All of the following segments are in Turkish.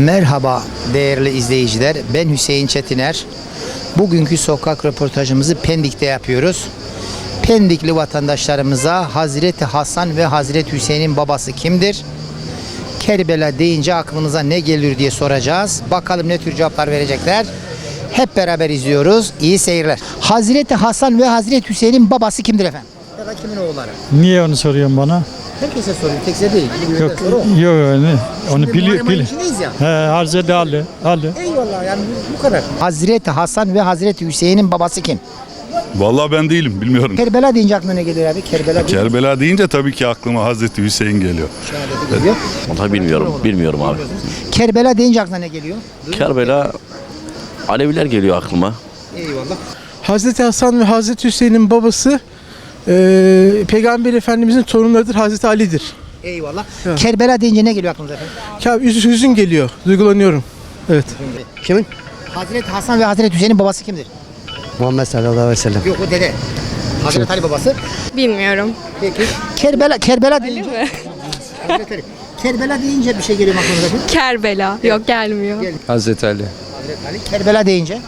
Merhaba değerli izleyiciler. Ben Hüseyin Çetiner. Bugünkü sokak röportajımızı Pendik'te yapıyoruz. Pendikli vatandaşlarımıza Hazreti Hasan ve Hazreti Hüseyin'in babası kimdir? Kerbela deyince aklınıza ne gelir diye soracağız. Bakalım ne tür cevaplar verecekler. Hep beraber izliyoruz. İyi seyirler. Hazreti Hasan ve Hazreti Hüseyin'in babası kimdir efendim? Ya da kimin oğulları? Niye onu soruyorsun bana? Herkese soruyorum. Tek size değil. Yok, yok öyle. Onu biliyor. Muharrem ayın Bil. içindeyiz ya. He, Hazreti Ali. Ali. Eyvallah yani bu, bu kadar. Hazreti Hasan ve Hazreti Hüseyin'in babası kim? Vallahi ben değilim bilmiyorum. Kerbela deyince aklına ne geliyor abi? Kerbela deyince Kerbela deyince tabii ki aklıma Hazreti Hüseyin geliyor. şehadeti geliyor. Vallahi bilmiyorum. Bilmiyorum abi. Kerbela deyince aklına ne geliyor? Kerbela Aleviler geliyor aklıma. Eyvallah. Hazreti Hasan ve Hazreti Hüseyin'in babası eee Peygamber Efendimizin torunlarıdır Hazreti Ali'dir. Eyvallah. Kerbela deyince ne geliyor aklınıza efendim? Ya üz- hüzün geliyor, duygulanıyorum. Evet. Kimin? Hazreti Hasan ve Hazreti Hüseyin'in babası kimdir? Muhammed sallallahu aleyhi ve sellem. Yok o dede. Hazreti Ali babası. Bilmiyorum. Peki. Kerbela, Kerbela deyince. Hazreti Ali. Kerbela deyince bir şey geliyor aklınıza efendim? Kerbela. Yok gelmiyor. Hazreti Ali. Hazreti Ali. Kerbela deyince.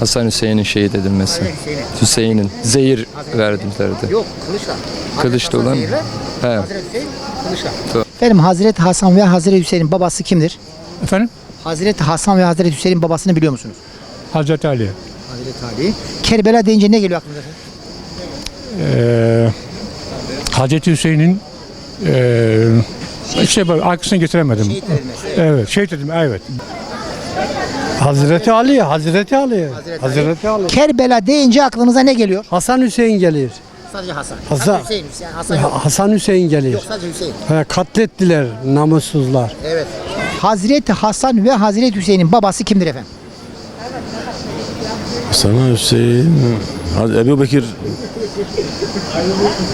Hasan Hüseyin'in şehit edilmesi. Hüseyin'in. Hüseyin'in zehir verdilerdi. Yok kılıçla. Kılıçla Hazreti olan- He. Hazreti Hüseyin kılıçla. Efendim Hazreti Hasan ve Hazreti Hüseyin'in babası kimdir? Efendim? Hazreti Hasan ve Hazreti Hüseyin'in babasını biliyor musunuz? Hazreti Ali. Hazreti Ali. Kerbela deyince ne geliyor aklınıza? Ee, Hazreti Hüseyin'in işte böyle arkasını getiremedim. Şehit edilmesi. Evet, şehit edilme, evet. Hazreti Ali, Hazreti Ali. Hazreti Ali. Kerbela deyince aklınıza ne geliyor? Hasan Hüseyin gelir. Sadece Hasan. Hasan. Hüseyin. Yani Hasan yok. Hasan Hüseyin gelir. Yok sadece Hüseyin. He, katlettiler namussuzlar. Evet. Hazreti Hasan ve Hazreti Hüseyin'in babası kimdir efendim? Sana Hüseyin, Ebu Bekir,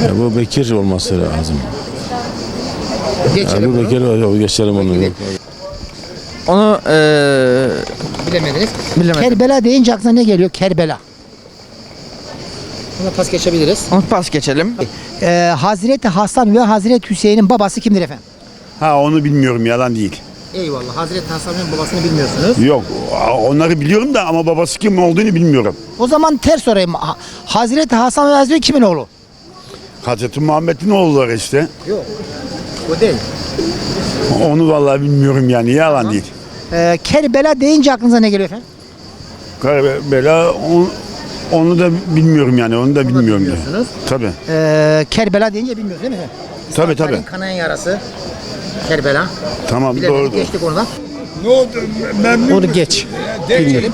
Ebu Bekir olması lazım. Geçelim Ebu. Bekir, geçelim onu. Onu eee Bilemediniz. bilemedim. Kerbela deyince aklına ne geliyor? Kerbela. Buna pas geçebiliriz. Onu pas geçelim. Ee, Hazreti Hasan ve Hazreti Hüseyin'in babası kimdir efendim? Ha onu bilmiyorum yalan değil. Eyvallah. Hazreti Hasan'ın babasını bilmiyorsunuz. Yok onları biliyorum da ama babası kim olduğunu bilmiyorum. O zaman ters sorayım. Ha- Hazreti Hasan ve Hazreti kimin oğlu? Hazreti Muhammed'in oğulları işte. Yok. O değil. Onu vallahi bilmiyorum yani yalan değil. Ee, Kerbela deyince aklınıza ne geliyor efendim? Bela onu, onu da bilmiyorum yani onu da bilmiyorum. diye. bilmiyorsunuz. Tabii. Ee, Kerbela deyince bilmiyorsunuz değil mi efendim? Tabii, İslam tabii. Kanayan yarası. Kerbela. Tamam Bilemedik doğru. geçtik oradan. Onu geç. Geçelim.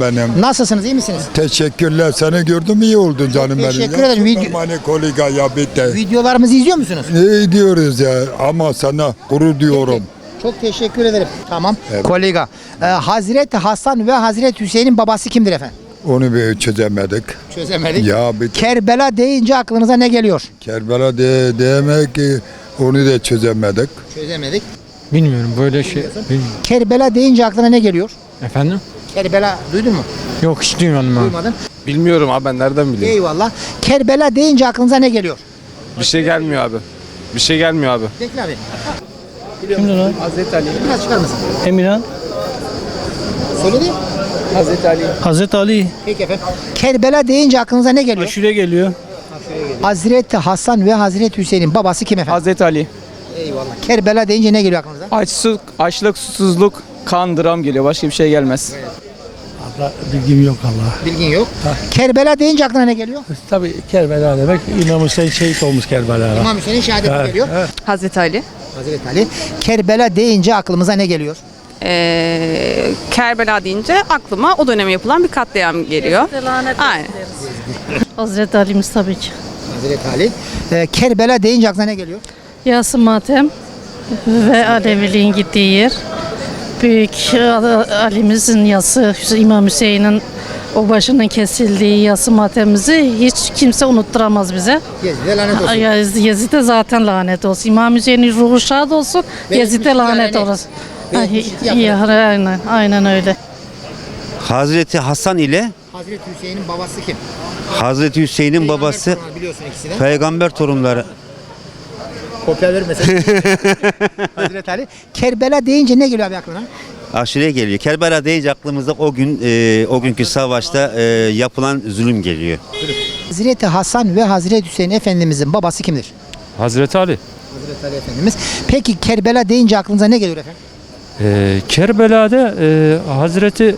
Benim. Nasılsınız iyi misiniz? Teşekkürler. Seni gördüm iyi oldun canım benim. Teşekkür ederim. Video- Süpermani kolega ya bitti. Videolarımızı izliyor musunuz? İyi diyoruz ya ama sana gurur diyorum. Çok teşekkür ederim. Tamam. Kolega. Ee, Hazreti Hasan ve Hazreti Hüseyin'in babası kimdir efendim? Onu bir çözemedik. Çözemedik. Ya bir Kerbela deyince aklınıza ne geliyor? Kerbela de, demek ki onu da çözemedik. Çözemedik. Bilmiyorum böyle şey. Bil- Kerbela deyince aklına ne geliyor? Efendim? Kerbela duydun mu? Yok hiç duymadım ha. Duymadın. Bilmiyorum abi ben nereden bileyim. Eyvallah. Kerbela deyince aklınıza ne geliyor? Bir şey gelmiyor abi. Bir şey gelmiyor abi. Bekle abi. Kimdi lan? Hazreti Ali. Biraz çıkar mısın? Emirhan. Söyledi. Hazreti Ali. Hazreti Ali. Peki efendim. Kerbela deyince aklınıza ne geliyor? Şuraya geliyor. Hazreti Hasan ve Hazreti Hüseyin'in babası kim efendim? Hazreti Ali. Eyvallah. Kerbela deyince ne geliyor aklınıza? Açlık, açlık, susuzluk, kan, dram geliyor. Başka bir şey gelmez. Bilgim yok Allah. Bilgin yok. Kerbela deyince aklına ne geliyor? Tabii Kerbela demek İmam Hüseyin şehit olmuş Kerbela'da. İmam Hüseyin'in şehadeti geliyor. Hazreti Ali. Hazreti Ali. Kerbela deyince aklımıza ne geliyor? Ee, Kerbela deyince aklıma o döneme yapılan bir katliam geliyor. Aynen. Hazreti Ali'miz tabii ki. Hazreti Ali. Ee, Kerbela deyince aklına ne geliyor? Yası Matem ve Aleviliğin gittiği yer. Büyük Ali'mizin yası, İmam Hüseyin'in o başının kesildiği yası matemimizi hiç kimse unutturamaz bize. Gezide lanet olsun. Yez- Yezid'e zaten lanet olsun. İmam Hüseyin'in ruhu şad olsun. Ve Yezid'e etmişlik lanet olsun. Yapar. ya, aynen, aynen öyle. Hazreti Hasan ile Hazreti Hüseyin'in babası kim? Hazreti Hüseyin'in Peygamber babası Biliyorsun ikisi de. peygamber torunları. Kopya verir mesela. Hazreti Ali. Kerbela deyince ne geliyor abi aklına? Aşırıya geliyor. Kerbela deyince aklımıza o gün e, o günkü savaşta e, yapılan zulüm geliyor. Hazreti Hasan ve Hazreti Hüseyin Efendimizin babası kimdir? Hazreti Ali. Hazreti Ali Efendimiz. Peki Kerbela deyince aklınıza ne geliyor efendim? Ee, Kerbela'da e, Hazreti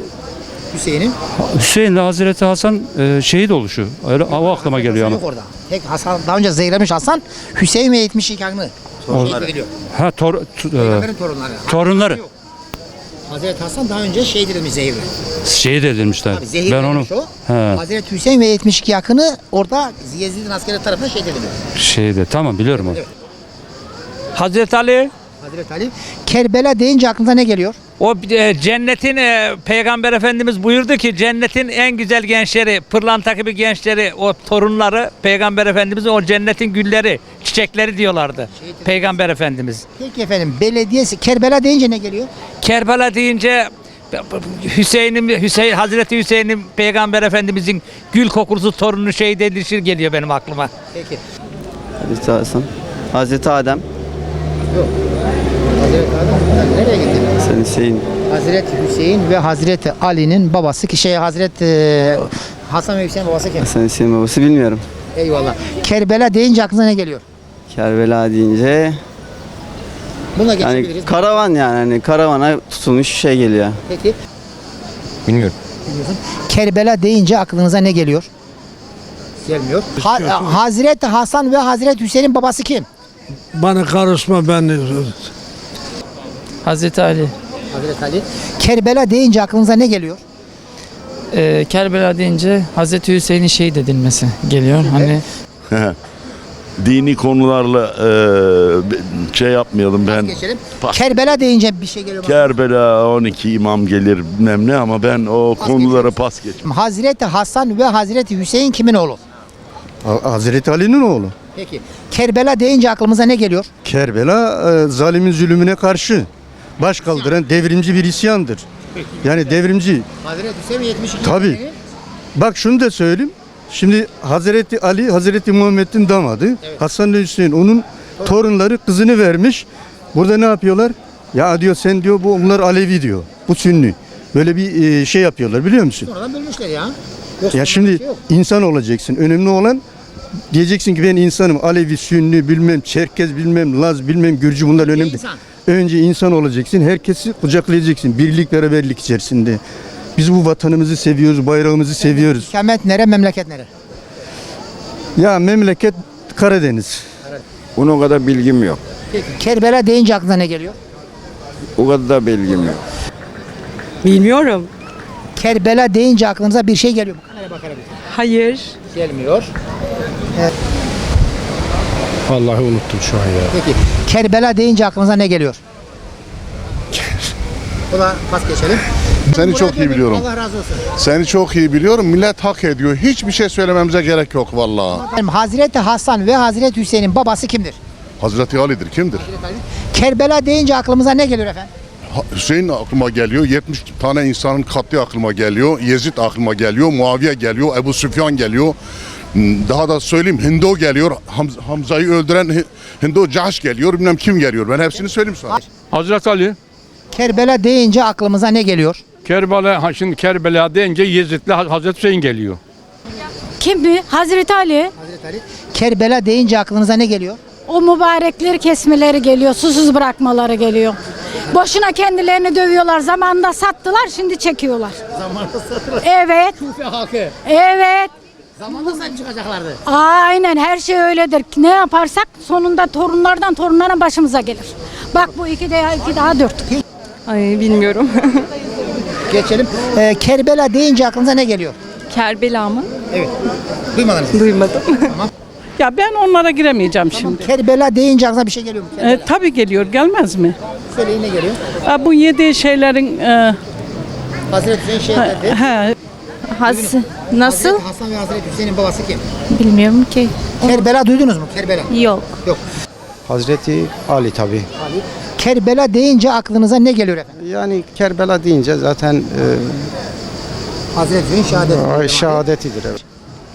Hüseyin'in. Hüseyin ile Hazreti Hasan e, şehit oluşu. Öyle o aklıma geliyor ama. Yok orada. Tek Hasan, daha önce zehirlemiş Hasan, Hüseyin ve 72 kanını. Şehit ediliyor. Ha tor, tu- e, Peygamberin torunları. torunları Yok. Hazreti Hasan daha önce şehit edilmiş zehirle. şehit edilmişler. Tabii zehir Ben onu o. He. Hazreti Hüseyin ve 72 yakını orada Yezid'in askeri tarafından şehit ediliyor. şeyde tamam biliyorum onu. Hazreti Ali Hazreti Ali. Kerbela deyince aklınıza ne geliyor? o e, cennetin e, peygamber efendimiz buyurdu ki cennetin en güzel gençleri, pırlanta gibi gençleri, o torunları peygamber efendimizin o cennetin gülleri, çiçekleri diyorlardı. Peygamber efendimiz. Peki efendim belediyesi Kerbela deyince ne geliyor? Kerbela deyince Hüseyin'in Hüseyin Hazreti Hüseyin'in peygamber efendimizin gül kokulusu torunu şehit edilişi geliyor benim aklıma. Peki. Hazreti Hasan, Hazreti Adem, Adam nereye gitti? Sen Hüseyin. Hazreti Hüseyin ve Hazreti Ali'nin babası ki şey Hazreti e, Hasan ve Hüseyin babası kim? Sen Hüseyin babası bilmiyorum. Eyvallah. Kerbela deyince aklınıza ne geliyor? Kerbela deyince Buna geçebiliriz. karavan yani hani karavana tutulmuş şey geliyor. Peki. Bilmiyorum. Kerbela deyince aklınıza ne geliyor? Gelmiyor. Ha- Hazreti Hasan ve Hazreti Hüseyin'in babası kim? Bana karışma ben Hazreti Ali. Hazreti Ali. Kerbela deyince aklınıza ne geliyor? Ee, Kerbela deyince Hazreti Hüseyin'in şehit edilmesi geliyor. Hani Dini konularla e, şey yapmayalım ben. Geçelim. Pas. Kerbela deyince bir şey geliyor. mu? Kerbela 12 imam gelir bilmem ne ama ben o konulara pas geçmem. Hazreti Hasan ve Hazreti Hüseyin kimin oğlu? Hazreti Ali'nin oğlu. Peki. Kerbela deyince aklımıza ne geliyor? Kerbela e, zalimin zulümüne karşı baş kaldıran devrimci bir isyandır. Yani devrimci. Hazreti Hüseyin ve 72 Tabii. Bak şunu da söyleyeyim. Şimdi Hazreti Ali, Hazreti Muhammed'in damadı. Hasan ve Hüseyin onun torunları kızını vermiş. Burada ne yapıyorlar? Ya diyor sen diyor bu onlar Alevi diyor. Bu Sünni. Böyle bir e, şey yapıyorlar biliyor musun? Sonradan bölmüşler ya. Yoksa Ya şimdi şey insan olacaksın. Önemli olan diyeceksin ki ben insanım. Alevi, Sünni, bilmem Çerkez, bilmem Laz, bilmem Gürcü bunlar önemli. insan. Önce insan olacaksın. Herkesi kucaklayacaksın. Birlik, beraberlik içerisinde. Biz bu vatanımızı seviyoruz, bayrağımızı seviyoruz. İkamet nere, memleket nere? Ya memleket Karadeniz. Bunun kadar bilgim yok. Peki. Kerbela deyince aklına ne geliyor? O kadar da bilgim yok. Bilmiyorum. Kerbela deyince aklınıza bir şey geliyor mu? Kameraya bakarak. Hayır. Gelmiyor. Vallahi unuttum şu an ya. Peki. Kerbela deyince aklınıza ne geliyor? Buna pas geçelim. Seni çok iyi biliyorum. Allah razı olsun. Seni çok iyi biliyorum. Millet hak ediyor. Hiçbir şey söylememize gerek yok vallahi. Efendim, Hazreti Hasan ve Hazreti Hüseyin'in babası kimdir? Hazreti Ali'dir. Kimdir? Kerbela deyince aklımıza ne geliyor efendim? Ha- Hüseyin aklıma geliyor. 70 tane insanın katli aklıma geliyor. Yezid aklıma geliyor. Muaviye geliyor. Ebu Süfyan geliyor. Daha da söyleyeyim Hindo geliyor. Hamz- Hamza'yı öldüren Hi- Hindo Cahş geliyor. Bilmem kim geliyor. Ben hepsini söyleyeyim sana. Hazreti Ali, Kerbela deyince aklımıza ne geliyor? Kerbela, ha şimdi Kerbela deyince Yezid'le Hazreti Hüseyin geliyor. Kim mi? Hazreti Ali. Hazreti Ali. Kerbela deyince aklınıza ne geliyor? O mübarekleri kesmeleri geliyor, susuz bırakmaları geliyor. Boşuna kendilerini dövüyorlar. Zamanında sattılar, şimdi çekiyorlar. Zamanında satılır. Evet, Kufe halkı. evet. Zamanında sahip çıkacaklardı. Aynen her şey öyledir. Ne yaparsak sonunda torunlardan torunlara başımıza gelir. Bak bu iki de iki daha dört. Ay bilmiyorum. Geçelim. Ee, Kerbela deyince aklınıza ne geliyor? Kerbela mı? Evet. Duymadınız. Duymadım. ya ben onlara giremeyeceğim şimdi. Kerbela deyince aklına bir şey geliyor mu? Kerbela. E, tabii geliyor, gelmez mi? Söyleyin ne geliyor? Ha, bu yedi şeylerin e, Hazreti Hüseyin şehit etti. he, Has nasıl? Hazreti Hasan ve Hazreti Hüseyin'in babası kim? Bilmiyorum ki. Kerbela duydunuz mu? Kerbela. Yok. Yok. Hazreti Ali tabi. Kerbela deyince aklınıza ne geliyor efendim? Yani Kerbela deyince zaten Hazreti Hüseyin şehadet. şehadetidir. Evet.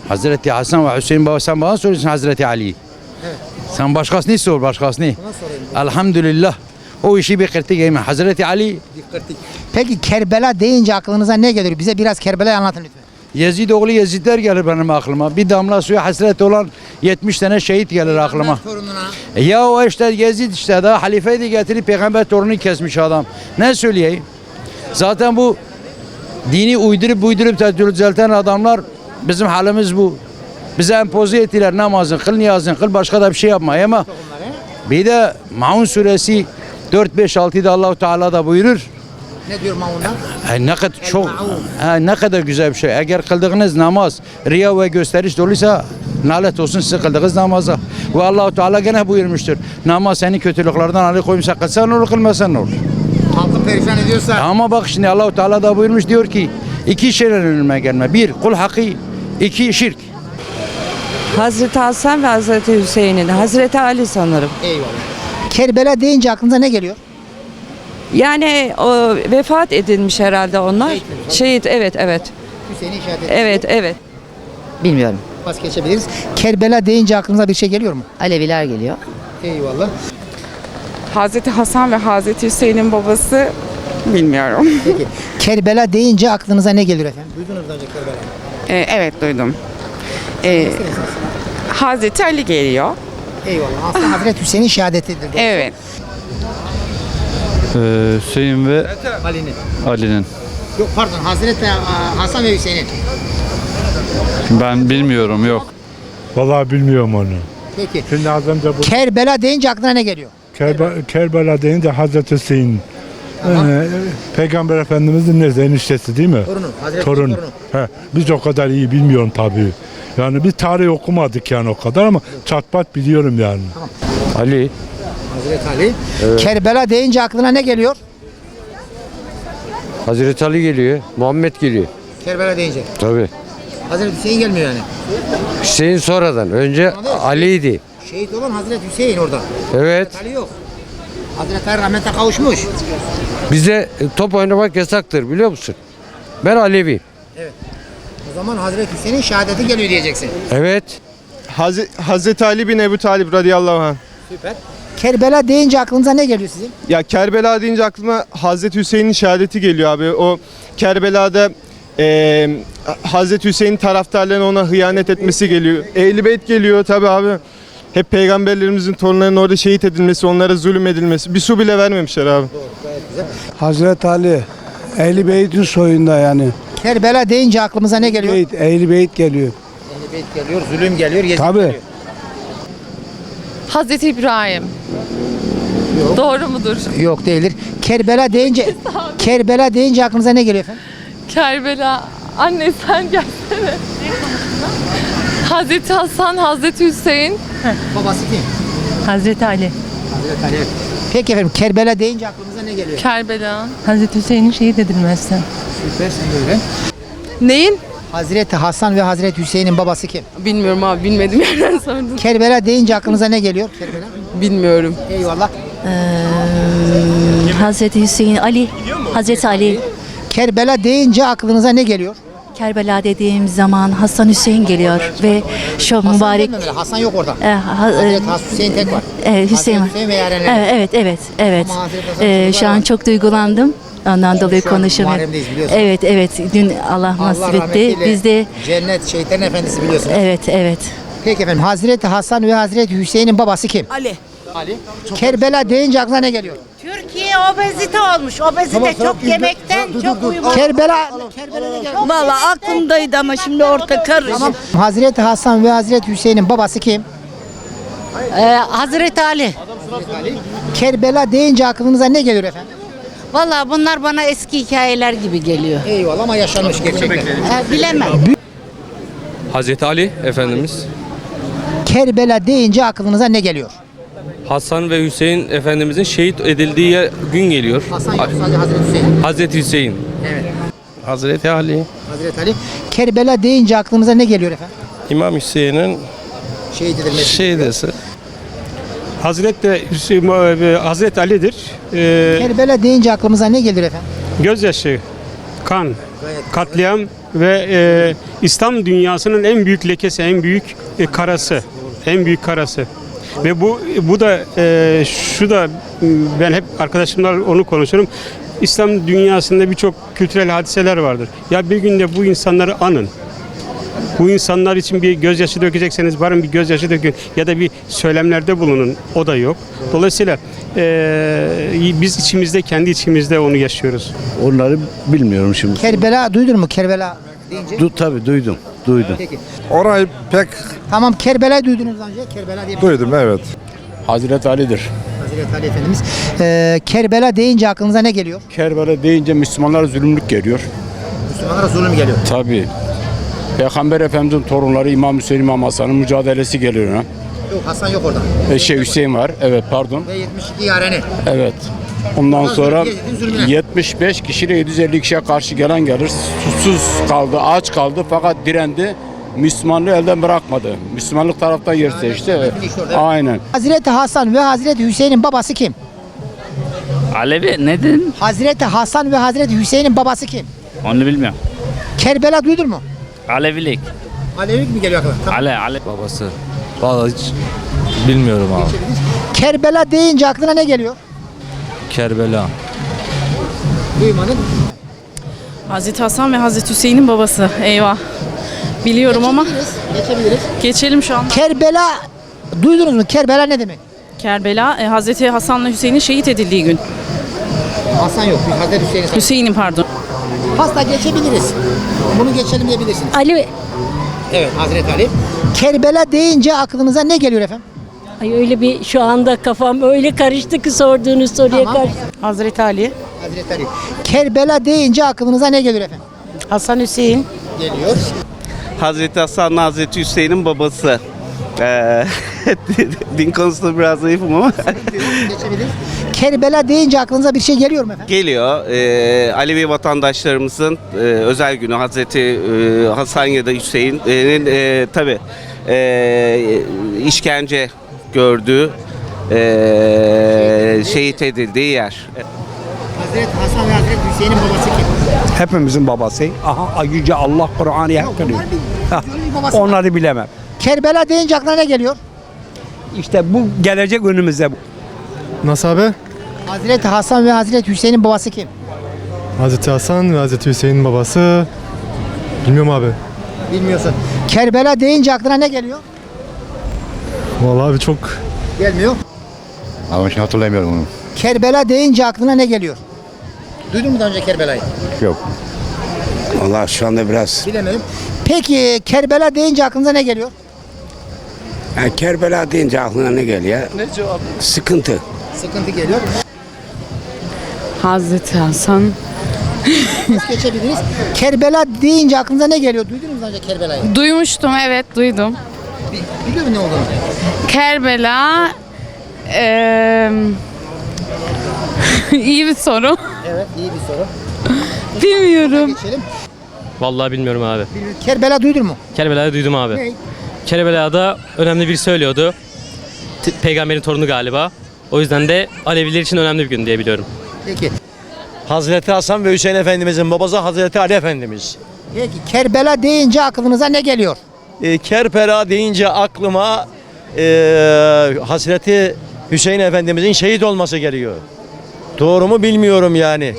Hazreti Hasan ve Hüseyin baba sen bana soruyorsun Hazreti Ali. Sen başkasını sor başkasını. Elhamdülillah. O işi bir kırtık yemin. Hazreti Ali Peki Kerbela deyince aklınıza ne geliyor? Bize biraz Kerbela'yı anlatın lütfen. Yezid oğlu Yezidler gelir benim aklıma. Bir damla suya hasret olan 70 tane şehit gelir aklıma. E Ya o işte Yezid işte daha halifeydi getirip peygamber torunu kesmiş adam. Ne söyleyeyim? Zaten bu dini uydurup uydurup da düzelten adamlar bizim halimiz bu. Bize empoze ettiler namazın, kıl niyazın, kıl başka da bir şey yapma ama bir de Maun suresi 4 5 6'da Allahu Teala da buyurur. Ne diyor Maun'dan? Ha, ne kadar çok ha, ne kadar güzel bir şey. Eğer kıldığınız namaz riya ve gösteriş doluysa nalet olsun size kıldığınız namaza. Ve Allahu Teala gene buyurmuştur. Namaz seni kötülüklerden alıkoymuşsa kılsan olur kılmasan olur. Halkı perişan ediyorsa. Ama bak şimdi Allahu Teala da buyurmuş diyor ki iki şeyden önüme gelme. Bir kul hakkı, iki şirk. Hazreti Hasan ve Hazreti Hüseyin'in, Hazreti Ali sanırım. Eyvallah. Kerbela deyince aklınıza ne geliyor? Yani o, vefat edilmiş herhalde onlar. Şehit, evet evet. Hüseyin'i işaret Evet evet. Bilmiyorum. Pas geçebiliriz. Kerbela deyince aklınıza bir şey geliyor mu? Aleviler geliyor. Eyvallah. Hazreti Hasan ve Hazreti Hüseyin'in babası bilmiyorum. Peki. Kerbela deyince aklınıza ne geliyor efendim? Duydunuz daha önce Kerbela'yı. evet duydum. Hazreti Ali geliyor. Eyvallah. Aslında Hazreti Hüseyin'in şehadetidir. Evet. Hüseyin ve Ali'nin. Ali'nin. Yok pardon Hazreti aa, Hasan ve Hüseyin'in. Ben bilmiyorum yok. Vallahi bilmiyorum onu. Peki. Şimdi az önce bu Kerbela deyince aklına ne geliyor? Kerbe- Kerbela deyince Hazreti Hüseyin. Ee, Peygamber Efendimizin nerede eniştesi değil mi? Torunu. Hazreti Torun. torunu. He, biz o kadar iyi bilmiyorum tabii. Yani bir tarih okumadık yani o kadar ama çatpat biliyorum yani. Ali. Hazreti Ali. Kerbela deyince aklına ne geliyor? Hazreti Ali geliyor. Muhammed geliyor. Kerbela deyince. Tabii. Hazreti Hüseyin gelmiyor yani. Hüseyin sonradan. Önce Ali'ydi. Şehit olan Hazreti Hüseyin orada. Evet. Ali yok. Hazreti Ali rahmete kavuşmuş. Bize top oynamak yasaktır biliyor musun? Ben Alevi. O zaman Hazreti Hüseyin'in şehadeti geliyor diyeceksin. Evet. Hazreti Ali bin Ebu Talib radıyallahu anh. Süper. Kerbela deyince aklınıza ne geliyor sizin? Ya Kerbela deyince aklıma Hazreti Hüseyin'in şehadeti geliyor abi. O Kerbela'da eee Hazreti Hüseyin taraftarlarının ona hıyanet etmesi geliyor. Ehl-i Beyt geliyor tabi abi. Hep peygamberlerimizin torunlarının orada şehit edilmesi, onlara zulüm edilmesi. Bir su bile vermemişler abi. Hazreti Ali Ehli Beyt'in soyunda yani. Kerbela deyince aklımıza ne geliyor? Beyt, Ehli Beyt geliyor. Ehl-i Beyt geliyor, zulüm geliyor, Yezid Tabii. geliyor. Hazreti İbrahim. Doğru mudur? Yok değildir. Kerbela deyince Kerbela deyince aklınıza ne geliyor efendim? Kerbela. Anne sen gelsene. Hazreti Hasan, Hazreti Hüseyin. Babası kim? Hazreti Ali. Hazreti Ali. Peki efendim Kerbela deyince aklımıza ne geliyor? Kerbela. Hazreti Hüseyin'in şehit edilmesi. Süper sen de öyle. Neyin? Hazreti Hasan ve Hazreti Hüseyin'in babası kim? Bilmiyorum abi bilmedim yerden sordun. Kerbela deyince aklınıza ne geliyor? Kerbela. Bilmiyorum. Eyvallah. Hazreti Hüseyin Ali. Hazreti Ali. Kerbela deyince aklınıza ne geliyor? Kerbela dediğim zaman Hasan Hüseyin geliyor ve şu Hasan mübarek gelmemeli, Hasan yok orada. e, ha- e, Hüseyin tek var. e, Hüseyin. Hazreti Hüseyin ve yarenleri. Evet evet evet. E, şu an var. çok duygulandım. Ondan dolayı konuşamıyorum. Evet evet. Dün Allah Allah nasip etti. Biz de cennet şeytanın efendisi biliyorsunuz. evet evet. Peki efendim Hazreti Hasan ve Hazreti Hüseyin'in babası kim? Ali. Ali. Kerbela deyince aklına ne geliyor? Türkiye obezite olmuş. Obezite çok yemekten çok uyuma. Kerbela. Kerbela? Valla aklımdaydı ama şimdi orta karışık. Tamam. Hazreti Hasan ve Hazreti Hüseyin'in babası kim? Hazreti Ali. Kerbela deyince aklınıza ne geliyor efendim? Vallahi bunlar bana eski hikayeler gibi geliyor. Eyvallah ama yaşanmış gerçekten. bilemem. Hazreti Ali Efendimiz. Kerbela deyince aklınıza ne geliyor? Hasan ve Hüseyin Efendimizin şehit edildiği gün geliyor. Hasan yok sadece Hazreti Hüseyin. Hazreti Hüseyin. Evet. Hazreti Ali. Hazreti Ali. Kerbela deyince aklınıza ne geliyor efendim? İmam Hüseyin'in Şehit edilmesi. şeydesi. Hazreti Hüseyin, Hazreti Ali'dir. Ee, Kerbela deyince aklımıza ne gelir efendim? gözyaşı, kan, katliam ve e, İslam dünyasının en büyük lekesi, en büyük e, karası, en büyük karası. Ve bu bu da e, şu da ben hep arkadaşımla onu konuşuyorum. İslam dünyasında birçok kültürel hadiseler vardır. Ya bir günde bu insanları anın. Bu insanlar için bir gözyaşı dökecekseniz varın bir gözyaşı dökün ya da bir söylemlerde bulunun. O da yok. Dolayısıyla e, biz içimizde kendi içimizde onu yaşıyoruz. Onları bilmiyorum şimdi. Kerbela duydun mu? Kerbela deyince. Du, tabii duydum. Duydum. Peki. Orayı pek Tamam Kerbela'yı duydunuz daha önce. Kerbela diye bir şey. duydum evet. Hazreti Ali'dir. Hazreti Ali Efendimiz. Ee, Kerbela deyince aklınıza ne geliyor? Kerbela deyince Müslümanlara zulümlük geliyor. Müslümanlara zulüm geliyor. Tabii. Peygamber Efendimiz'in torunları İmam Hüseyin İmam Hasan'ın mücadelesi geliyor. Ha? Yok Hasan yok orada. E, şey Hüseyin var. Evet pardon. Ve 72 yareni. Evet. Ondan sonra sonra Yezid'in zulmüne. 75 kişiyle 750 kişiye karşı gelen gelir. Susuz kaldı, aç kaldı fakat direndi. Müslümanlığı elden bırakmadı. Müslümanlık taraftan yer seçti. Aynen. Hazreti Hasan ve Hazreti Hüseyin'in babası kim? Alevi ne dedin? Hazreti Hasan ve Hazreti Hüseyin'in babası kim? Onu bilmiyorum. Kerbela duydun mu? Alevilik. Alevilik mi geliyor aklına? Tamam. Ale, ale. Babası. Vallahi hiç bilmiyorum abi. Kerbela deyince aklına ne geliyor? Kerbela. Duymadın. Hazreti Hasan ve Hazreti Hüseyin'in babası. Eyvah. Biliyorum ama Geçebiliriz. geçelim şu an. Kerbela duydunuz mu? Kerbela ne demek? Kerbela e, Hazreti Hasan'la Hüseyin'in şehit edildiği gün. Hasan yok. Hazreti Hüseyin. Hüseyin'in pardon. Hasta geçebiliriz. Bunu geçelim diyebilirsiniz. Ali Evet Hazreti Ali. Kerbela deyince aklınıza ne geliyor efendim? Ay öyle bir şu anda kafam öyle karıştı ki sorduğunuz soruya Tamam. karşı. Hazreti Ali, Hazreti Ali. Kerbela deyince aklınıza ne geliyor efendim? Hasan Hüseyin. Geliyor. Hazreti Hasan Hazreti Hüseyin'in babası. Ee, din konusunda biraz zayıfım ama Geçebiliriz. Kerbela deyince aklınıza bir şey geliyor mu efendim? geliyor. Ee, Alevi vatandaşlarımızın e, özel günü Hazreti e, Hasan ya da Hüseyin'in e, tabi işkence gördüğü e, şehit edildiği yer. Hazreti Hasan ve Hazreti Hüseyin'in babası kim? Hepimizin babası. Aha yüce Allah Kur'an'ı hakkını. Onlar bir, var. Onları bilemem. Kerbela deyince aklına ne geliyor? İşte bu gelecek önümüzde. Nasıl abi? Hazreti Hasan ve Hazreti Hüseyin'in babası kim? Hazreti Hasan ve Hazreti Hüseyin'in babası. Bilmiyorum abi. Bilmiyorsun. Kerbela deyince aklına ne geliyor? Vallahi abi çok Gelmiyor. Ama şimdi hatırlamıyorum onu. Kerbela deyince aklına ne geliyor? Duydun mu daha önce Kerbela'yı? Yok. Allah şu anda biraz Bilemedim. Peki Kerbela deyince aklınıza ne geliyor? yani Kerbela deyince aklına ne geliyor? Ne cevap? Sıkıntı. Sıkıntı geliyor. Hazreti Hasan. Geçebiliriz. Kerbela deyince aklınıza ne geliyor? Duydunuz mu daha önce Kerbela'yı? Duymuştum evet duydum. Bi- Biliyor musun ne olduğunu? Kerbela eee iyi bir soru. Evet iyi bir soru. Bilmiyorum. Geçelim. Vallahi bilmiyorum abi. Kerbela duydun mu? Kerbela'yı duydum abi. Ne? Kerbela'da önemli biri söylüyordu. T- peygamberin torunu galiba. O yüzden de Aleviler için önemli bir gün diye biliyorum. Peki. Hazreti Hasan ve Hüseyin Efendimizin babası Hazreti Ali Efendimiz. Peki Kerbela deyince aklınıza ne geliyor? E, Kerpela deyince aklıma e, Hazreti Hüseyin Efendimizin şehit olması geliyor. Doğru mu bilmiyorum yani.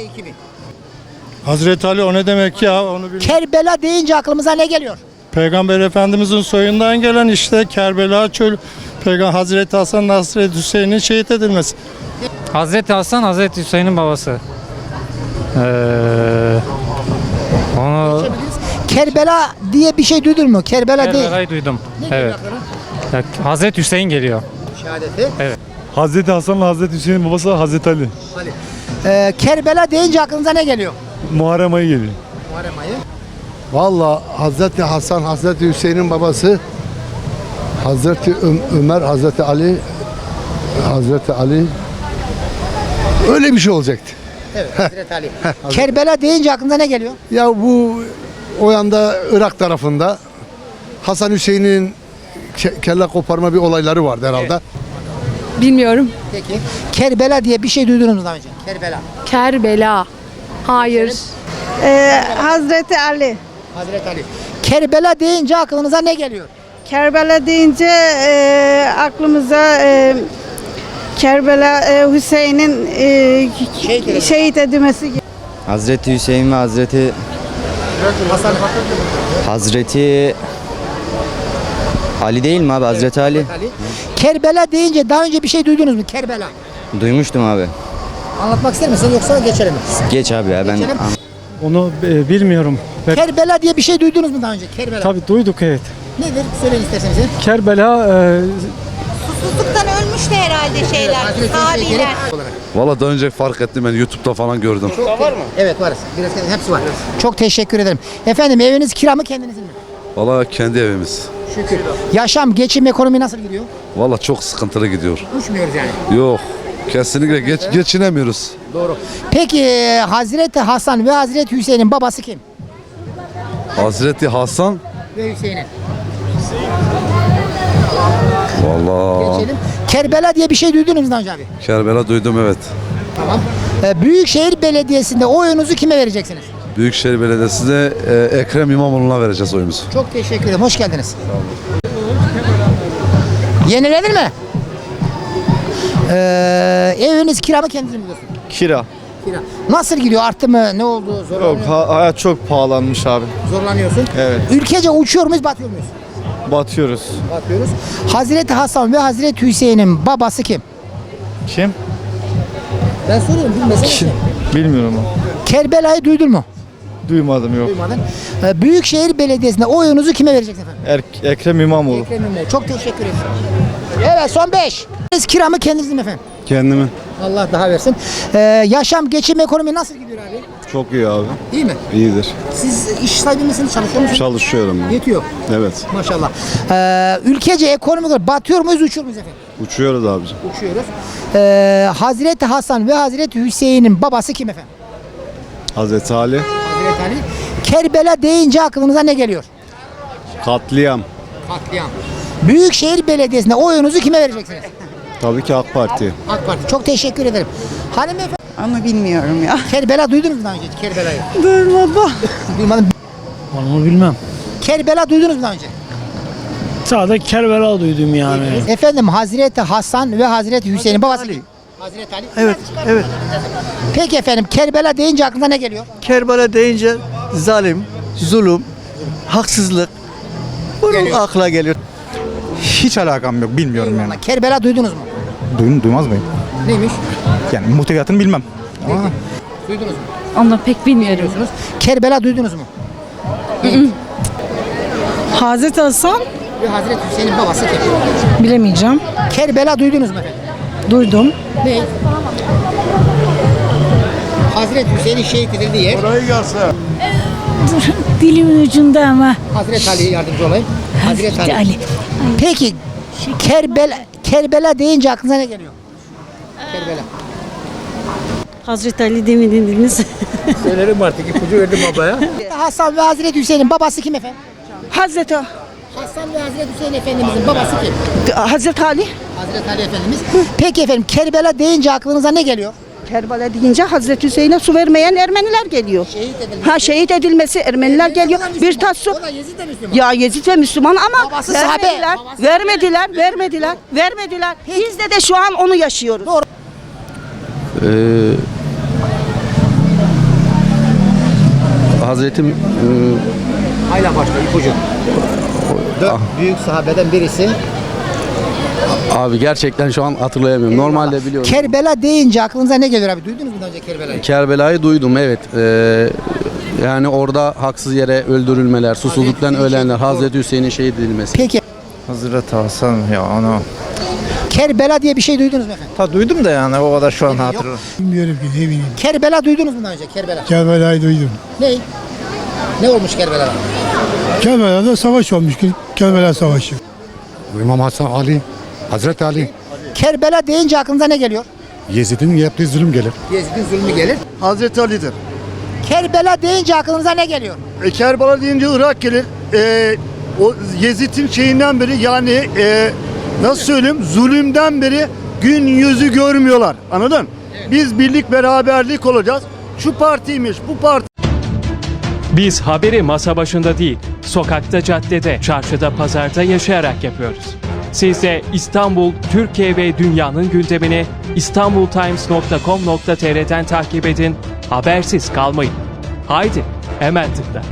Hazreti Ali o ne demek ya onu bil. Kerbela deyince aklımıza ne geliyor? Peygamber Efendimizin soyundan gelen işte Kerbela çöl Peygamber Hazreti Hasan Hazreti Hüseyin'in şehit edilmesi. Hazreti Hasan, Hazreti Hüseyin'in babası. Ee, onu Kerbela diye bir şey duydun mu? Kerbela değil. Kerbela'yı duydum. Evet. Ya, Hazreti Hüseyin geliyor. Şehadeti. Hazreti Hasan Hazreti Hüseyin'in babası Hazreti Ali. Ee, Kerbela deyince aklınıza ne geliyor? Muharrem ayı geliyor. Muharrem ayı. Valla Hazreti Hasan, Hazreti Hüseyin'in babası Hazreti Ö- Ömer, Hazreti Ali Hazreti Ali öyle bir şey olacaktı. Evet Hazreti Ali. Kerbela deyince aklınıza ne geliyor? Ya bu o yanda Irak tarafında Hasan Hüseyin'in ke- kelle koparma bir olayları vardı herhalde. Bilmiyorum. Peki. Kerbela diye bir şey duydunuz mu daha önce? Kerbela. Kerbela. Hayır. Ee, Hazreti Ali. Hazreti Ali. Kerbela deyince aklınıza ne geliyor? Kerbela deyince e, aklımıza e, Kerbela e, Hüseyin'in e, şehit edilmesi Hazreti Hüseyin ve Hazreti Hasan Hazreti Ali değil mi abi? Hazreti Ali. Kerbela deyince daha önce bir şey duydunuz mu? Kerbela. Duymuştum abi. Anlatmak ister misiniz yoksa geçelim mi? Geç abi ya ben Geçelim. Onu e, bilmiyorum. Kerbela diye bir şey duydunuz mu daha önce? Kerbela. tabii duyduk evet. Nedir? Söyleyin isterseniz. Kerbela e, Susuzluktan ölmüştü herhalde şeyler. Sahabiler. Valla daha önce fark ettim ben YouTube'da falan gördüm. var mı? Evet var. Biraz hepsi var. Çok teşekkür ederim. Efendim eviniz kira mı kendinizin mi? Valla kendi evimiz. Şükür. Yaşam, geçim, ekonomi nasıl gidiyor? Valla çok sıkıntılı gidiyor. Uçmuyoruz yani. Yok. Kesinlikle geç, geçinemiyoruz. Doğru. Peki e, Hazreti Hasan ve Hazreti Hüseyin'in babası kim? Hazreti Hasan Ve Hüseyin'in. Valla Geçelim. Kerbela diye bir şey duydunuz mu önce abi? Kerbela duydum evet. Tamam. E, Büyükşehir Belediyesi'nde oyunuzu kime vereceksiniz? Büyükşehir Belediyesi'nde e, Ekrem İmamoğlu'na vereceğiz oyumuzu. Çok teşekkür ederim. Hoş geldiniz. Yenilenir mi? Ee, eviniz kira mı kendiniz mi biliyorsun? Kira. Kira. Nasıl gidiyor? Arttı mı? Ne oldu? Zorlanıyor Yok ha- hayat çok pahalanmış abi. Zorlanıyorsun. Evet. Ülkece uçuyor muyuz, batıyor muyuz? Batıyoruz. Batıyoruz. Hazreti Hasan ve Hazreti Hüseyin'in babası kim? Kim? Ben soruyorum bilmesen. Kim? Bilmiyorum. Kerbela'yı duydun mu? Duymadım yok. Duymadın. Ee, Büyükşehir Belediyesi'nde oyunuzu kime vereceksiniz efendim? Er- Ekrem İmamoğlu. Ekrem İmamoğlu. Çok teşekkür ederim. Evet son 5. Siz kira mı kendiniz mi efendim? Kendimi. Allah daha versin. Ee, yaşam, geçim, ekonomi nasıl gidiyor abi? Çok iyi abi. İyi mi? İyidir. Siz iş sahibi misiniz? Çalışıyor musunuz? Çalışıyorum ben. Yetiyor. Evet. Maşallah. Ee, ülkece ekonomik olarak batıyor muyuz, uçuyor muyuz efendim? Uçuyoruz abicim. Uçuyoruz. Ee, Hazreti Hasan ve Hazreti Hüseyin'in babası kim efendim? Hazreti Ali. Hazreti Ali. Kerbela deyince aklınıza ne geliyor? Katliam. Katliam. Büyükşehir Belediyesi'nde oyunuzu kime vereceksiniz? Tabii ki AK Parti. AK Parti. Çok teşekkür ederim. Hanımefendi. Onu bilmiyorum ya. Kerbela duydunuz mu daha önce Kerbela'yı? Duymadım. Duymadım. onu bilmem. Kerbela duydunuz mu daha önce? Sadece Kerbela duydum yani. Efendim Hazreti Hasan ve Hazreti Hüseyin'in babası kim? Hazreti Ali. Evet, evet. Peki efendim Kerbela deyince aklına ne geliyor? Kerbela deyince zalim, zulüm, haksızlık. Bunun akla geliyor. Hiç alakam yok. Bilmiyorum yani. Kerbela duydunuz mu? Duym, duymaz mıyım? Neymiş? Yani muhteviyatını bilmem. Ama Duydunuz mu? Onu pek bilmiyorum. Biliyorsunuz. Kerbela duydunuz mu? Hazreti Hasan Ve Hazreti Hüseyin'in babası kim? bilemeyeceğim. Kerbela duydunuz mu efendim? Duydum. Ne? Hazreti Hüseyin'in şehit edildiği yer. Dilimin ucunda ama. Hazreti Ali'ye yardımcı olayım. Hazreti Ali. Ali. Peki Kerbela Kerbela deyince aklınıza ne geliyor? Kerbela. Hazreti Ali demediniz. Söylerim artık ipucu verdim ablaya. Hasan ve Hazreti Hüseyin'in babası kim efendim? Hazreti Hasan ve Hazreti Hüseyin Efendimizin babası kim? Hazreti Ali. Hazreti Ali Efendimiz. Peki efendim Kerbela deyince aklınıza ne geliyor? Kerbela deyince Hazreti Hüseyin'e su vermeyen Ermeniler geliyor. Şehit edilmesi. Ha şehit edilmesi Ermeniler geliyor. Bir tas su. Yezid de Müslüman. Ya Yezid ve Müslüman ama Babası sahabe. vermediler, Babası vermediler, vermediler, vermediler. Biz de de şu an onu yaşıyoruz. Doğru. Hazreti Hayla başla ipucu. Dört büyük sahabeden birisi. abi gerçekten şu an hatırlayamıyorum. Normalde biliyorum. Kerbela deyince aklınıza ne geliyor abi? Duydunuz mu daha önce Kerbela'yı? Kerbela'yı duydum evet. Ee, yani orada haksız yere öldürülmeler, susuzluktan ölenler, Hazreti Hüseyin'in şehit edilmesi. Peki Hazreti Hasan ya ana. Kerbela diye bir şey duydunuz mu efendim? Ta duydum da yani o kadar şu an hatırlıyorum. Bilmiyorum ki ne bileyim. Kerbela duydunuz mu daha önce? Kerbela. Kerbela'yı duydum. Ne? Ne olmuş Kerbela'da? Kerbela'da savaş olmuş. Kerbela Savaşı. İmam Hasan Ali, Hazreti Ali. Kerbela deyince aklınıza ne geliyor? Yezid'in yaptığı zulüm gelir. Yezid'in zulmü gelir. Hazreti Ali'dir. Kerbela deyince aklınıza ne geliyor? E, Kerbela deyince Irak gelir. E, o Yezid'in şeyinden beri yani e, nasıl söyleyeyim zulümden beri gün yüzü görmüyorlar. Anladın? Biz birlik beraberlik olacağız. Şu partiymiş, bu parti Biz haberi masa başında değil, sokakta, caddede, çarşıda, pazarda yaşayarak yapıyoruz. Siz de İstanbul, Türkiye ve dünyanın gündemini istanbultimes.com.tr'den takip edin, habersiz kalmayın. Haydi, hemen tıkla.